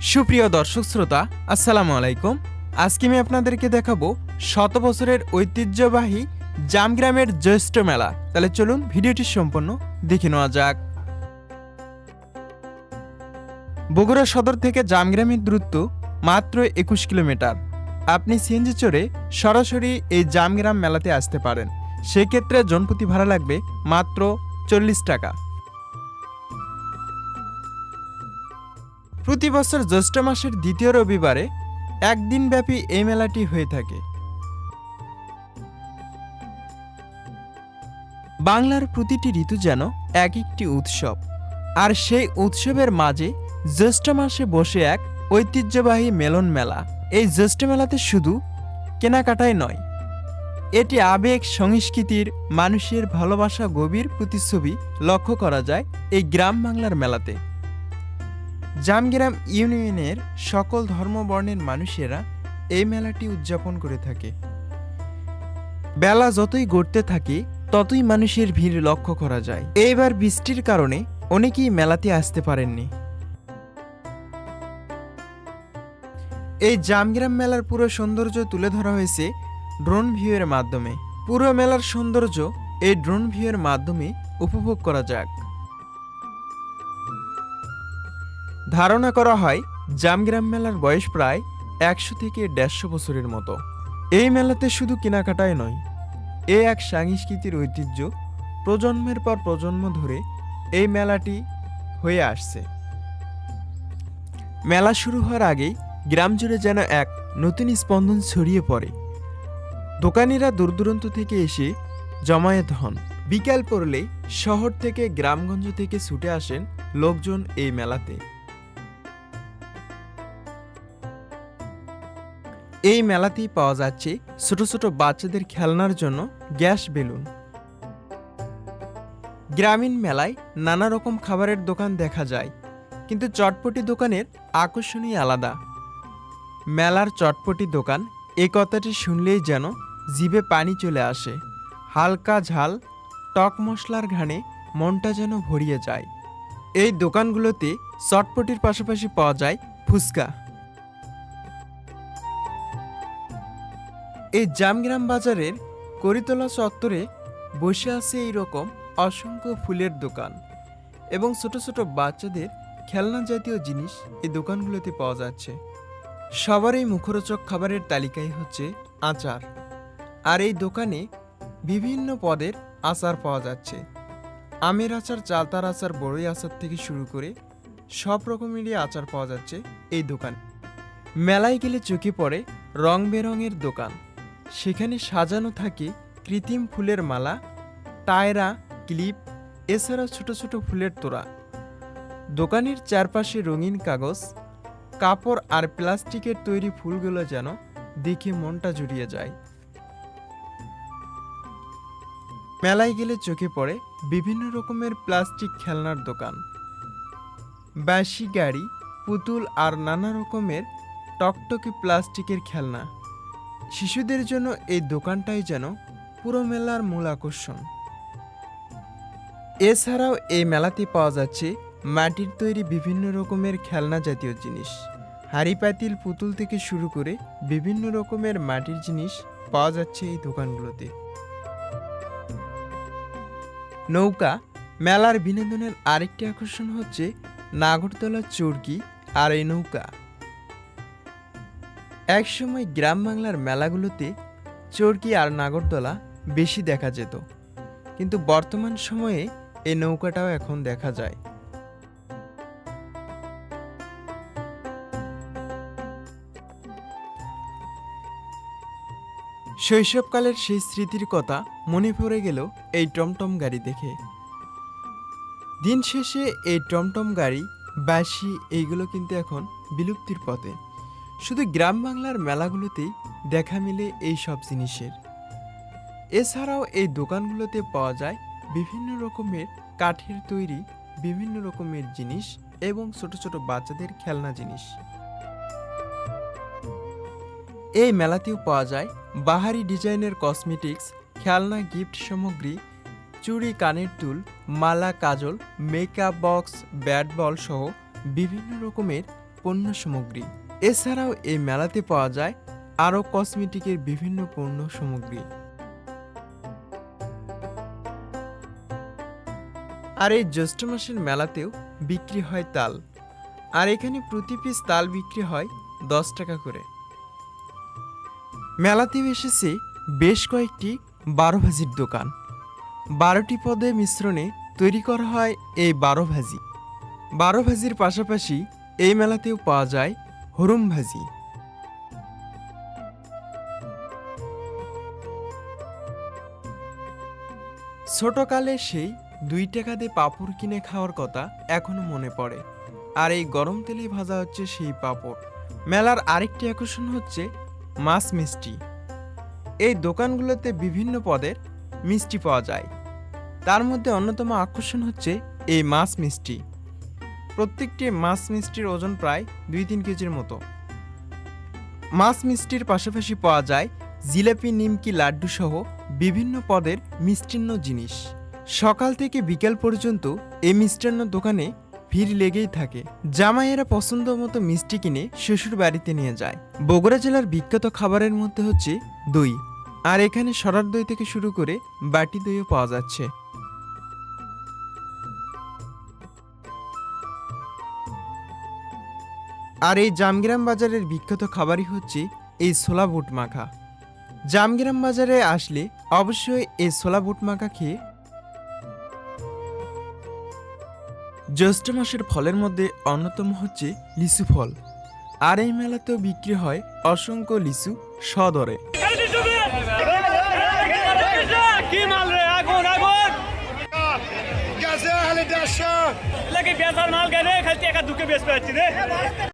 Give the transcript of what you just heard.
সুপ্রিয় দর্শক শ্রোতা, আসসালামু আলাইকুম। আজকে আমি আপনাদেরকে দেখাবো শত বছরের ঐতিহ্যবাহী জামগ্রামের জ্যৈষ্ঠ মেলা। তাহলে চলুন ভিডিওটি সম্পূর্ণ দেখে নেওয়া যাক। বগুড়া সদর থেকে জামগ্রামের দূরত্ব মাত্র একুশ কিলোমিটার। আপনি সিএনজি চড়ে সরাসরি এই জামগ্রাম মেলাতে আসতে পারেন। সেক্ষেত্রে জনপ্রতি ভাড়া লাগবে মাত্র চল্লিশ টাকা। প্রতি বছর জ্যৈষ্ঠ মাসের দ্বিতীয় রবিবারে একদিন ব্যাপী এই মেলাটি হয়ে থাকে। বাংলার প্রতিটি ঋতু যেন এক একটি উৎসব, আর সেই উৎসবের মাঝে জ্যৈষ্ঠ মাসে বসে এক ঐতিহ্যবাহী মেলন মেলা। এই জ্যৈষ্ঠ মেলাতে শুধু কেনাকাটাই নয়, এটি আবেগ, সংস্কৃতির, মানুষের ভালোবাসা, গভীর প্রতিচ্ছবি লক্ষ্য করা যায় এই গ্রাম বাংলার মেলাতে। জামগ্রাম ইউনিয়নের সকল ধর্মবর্ণের মানুষেরা এই মেলাটি উদযাপন করে থাকে। বেলা যতই গড়তে থাকে, ততই মানুষের ভিড় লক্ষ্য করা যায়। এইবার বৃষ্টির কারণে অনেকেই মেলাতে আসতে পারেননি। এই জামগ্রাম মেলার পুরো সৌন্দর্য তুলে ধরা হয়েছে ড্রোন ভিউয়ের মাধ্যমে। পুরো মেলার সৌন্দর্য এই ড্রোন ভিউয়ের মাধ্যমে উপভোগ করা যাক। ধারণা করা হয়, জামগ্রাম মেলার বয়স প্রায় একশো থেকে দেড়শো বছরের মতো। এই মেলাতে শুধু কেনাকাটাই নয়, এ এক সাংস্কৃতিক ঐতিহ্য প্রজন্মের পর প্রজন্ম ধরে এই মেলাটি হয়ে আসছে। মেলা শুরু হওয়ার আগেই গ্রাম জুড়ে যেন এক নতুন স্পন্দন ছড়িয়ে পড়ে। দোকানিরা দূর দূরান্ত থেকে এসে জমায়েত হন। বিকাল পড়লে শহর থেকে গ্রামগঞ্জ থেকে ছুটে আসেন লোকজন এই মেলাতে। এই মেলাতেই পাওয়া যাচ্ছে ছোট ছোট বাচ্চাদের খেলনার জন্য গ্যাস বেলুন। গ্রামীণ মেলায় নানা রকম খাবারের দোকান দেখা যায়, কিন্তু চটপটি দোকানের আকর্ষণই আলাদা। মেলার চটপটি দোকান এ কথাটি শুনলেই যেন জিভে পানি চলে আসে, হালকা ঝাল, টক মশলার ঘানে মনটা যেন ভরিয়ে যায়। এই দোকানগুলোতে চটপটির পাশাপাশি পাওয়া যায় ফুচকা। এই জামগ্রাম বাজারের করিতলা চত্বরে বসে আছে এই রকম অসংখ্য ফুলের দোকান এবং ছোট ছোট বাচ্চাদের খেলনা জাতীয় জিনিস এই দোকানগুলোতে পাওয়া যাচ্ছে। সবারই মুখরোচক খাবারের তালিকায় হচ্ছে আচার। আর এই দোকানে বিভিন্ন পদের আচার পাওয়া যাচ্ছে। আমের আচার, চালতার আচার, বড়ই আচার থেকে শুরু করে সব রকমেরই আচার পাওয়া যাচ্ছে এই দোকান। মেলায় গেলে চোখে পড়ে রং বেরঙের দোকান। সেখানে সাজানো থাকে কৃত্রিম ফুলের মালা টায়রা ক্লিপ এছাড়া ছোট ছোট ফুলের তোড়া। দোকানের চারপাশে রঙিন কাগজ, কাপড় আর প্লাস্টিকের তৈরি ফুলগুলো যেন দেখে মনটা জুড়িয়ে যায়। মেলায় গেলে চোখে পড়ে বিভিন্ন রকমের প্লাস্টিক খেলনার দোকান। বাঁশি গাড়ি, পুতুল আর নানা রকমের টকটকে প্লাস্টিকের খেলনা। শিশুদের জন্য এই দোকানটাই যেন পুরো মেলার মূল আকর্ষণ। এছাড়াও এই মেলাতে পাওয়া যাচ্ছে মাটির তৈরি বিভিন্ন রকমের খেলনা জাতীয় জিনিস। হাড়ি, পাতিল, পুতুল থেকে শুরু করে বিভিন্ন রকমের মাটির জিনিস পাওয়া যাচ্ছে এই দোকানগুলোতে। নৌকা মেলার বিনোদনের আরেকটি আকর্ষণ হচ্ছে নাগরদোলা চর্কি আর এই নৌকা। একসময় গ্রাম বাংলার মেলাগুলোতে চরকি আর নাগরদোলা বেশি দেখা যেত। কিন্তু বর্তমান সময়ে এই নৌকাটাও এখন দেখা যায়। শৈশবকালের সেই স্মৃতির কথা মনে পড়ে গেল এই টমটম গাড়ি দেখে। দিন শেষে এই টমটম গাড়ি বাসি এইগুলো কিন্তু এখন বিলুপ্তির পথে। শুধু গ্রাম বাংলার মেলাগুলোতেই দেখা মিলে এই সব জিনিসের। এছাড়াও এই দোকানগুলোতে পাওয়া যায় বিভিন্ন রকমের কাঠের তৈরি, বিভিন্ন রকমের জিনিস এবং ছোট ছোট বাচ্চাদের খেলনা জিনিস। এই মেলাতেও পাওয়া যায় বাহারি ডিজাইনের কসমেটিক্স, খেলনা, গিফট সামগ্রী, চুড়ি, কানের দুল মালা, কাজল, মেকআপ বক্স, ব্যাট বল সহ বিভিন্ন রকমের পণ্য সামগ্রী। এছাড়াও এই মেলাতে পাওয়া যায় আরও কসমেটিকের বিভিন্ন পণ্য সামগ্রী। আর এই জ্যৈষ্ঠ মাসের মেলাতেও বিক্রি হয় তাল। আর এখানে প্রতি পিস তাল বিক্রি হয় দশ টাকা করে। মেলাতেও এসেছে বেশ কয়েকটি বারো ভাজির দোকান। বারোটি পদে মিশ্রণে তৈরি করা হয় এই বারো ভাজি। বারো ভাজির পাশাপাশি এই মেলাতেও পাওয়া যায় হরুম ভাজি। ছোটকালে সেই দুই টাকা দিয়ে পাপড় কিনে খাওয়ার কথা এখনও মনে পড়ে। আর এই গরম তেলে ভাজা হচ্ছে সেই পাপড়। মেলার আরেকটি আকর্ষণ হচ্ছে মাছ মিষ্টি। এই দোকানগুলোতে বিভিন্ন পদের মিষ্টি পাওয়া যায়। তার মধ্যে অন্যতম আকর্ষণ হচ্ছে এই মাছ মিষ্টি। প্রত্যেকটি মাছ মিষ্টির ওজন প্রায় দুই তিন কেজির মতো। মাছ মিষ্টির পাশাপাশি পাওয়া যায় জিলাপি, নিমকি লাড্ডু সহ বিভিন্ন পদের মিষ্টিন্ন জিনিস। সকাল থেকে বিকেল পর্যন্ত এই মিষ্টান্ন দোকানে ভিড় লেগেই থাকে। জামাইয়েরা পছন্দ মতো মিষ্টি কিনে শ্বশুর বাড়িতে নিয়ে যায়। বগুড়া জেলার বিখ্যাত খাবারের মধ্যে হচ্ছে দই। আর এখানে সরার দই থেকে শুরু করে বাটি দইও পাওয়া যাচ্ছে। আর এই জামগ্রাম বাজারের বিখ্যাত খাবারই হচ্ছে এই ছোলা বুট মাখা। জামগ্রাম বাজারে আসলে অবশ্যই এই ছোলা বুট মাখা খেয়ে জ্যৈষ্ঠ মাসের ফলের মধ্যে অন্যতম হচ্ছে লিচু ফল। আর এই মেলাতেও বিক্রি হয় অসংখ্য লিচু সদরে।